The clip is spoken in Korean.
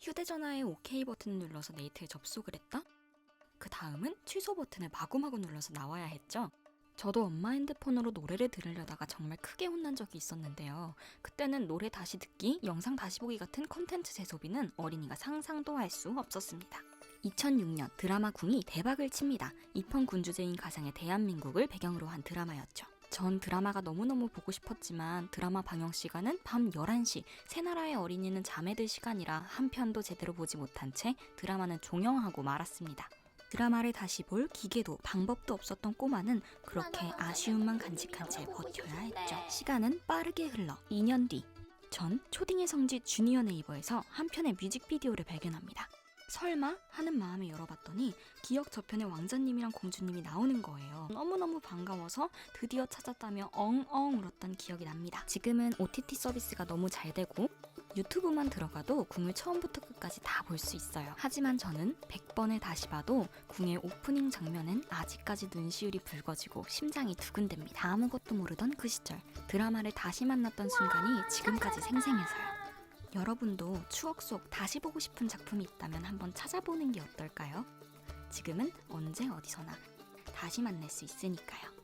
휴대전화의 OK 버튼을 눌러서 네이트에 접속을 했다? 그 다음은 취소 버튼을 마구마구 눌러서 나와야 했죠. 저도 엄마 핸드폰으로 노래를 들으려다가 정말 크게 혼난 적이 있었는데요. 그때는 노래 다시 듣기, 영상 다시 보기 같은 컨텐츠 재소비는 어린이가 상상도 할 수 없었습니다. 2006년 드라마 궁이 대박을 칩니다. 이펑 군주제인 가상의 대한민국을 배경으로 한 드라마였죠. 전 드라마가 너무너무 보고 싶었지만 드라마 방영 시간은 밤 11시, 새 나라의 어린이는 잠에 들 시간이라 한 편도 제대로 보지 못한 채 드라마는 종영하고 말았습니다. 드라마를 다시 볼 기계도 방법도 없었던 꼬마는 그렇게 아쉬움만 간직한 채 버텨야 했죠. 시간은 빠르게 흘러 2년 뒤. 전 초딩의 성지 주니어 네이버에서 한 편의 뮤직비디오를 발견합니다. 설마 하는 마음에 열어봤더니 기억 저편에 왕자님이랑 공주님이 나오는 거예요. 너무너무 반가워서 드디어 찾았다며 엉엉 울었던 기억이 납니다. 지금은 OTT 서비스가 너무 잘 되고 유튜브만 들어가도 궁을 처음부터 끝까지 다 볼 수 있어요. 하지만 저는 100번을 다시 봐도 궁의 오프닝 장면엔 아직까지 눈시울이 붉어지고 심장이 두근댑니다. 아무것도 모르던 그 시절 드라마를 다시 만났던 순간이 지금까지 생생해서요. 여러분도 추억 속 다시 보고 싶은 작품이 있다면 한번 찾아보는 게 어떨까요? 지금은 언제 어디서나 다시 만날 수 있으니까요.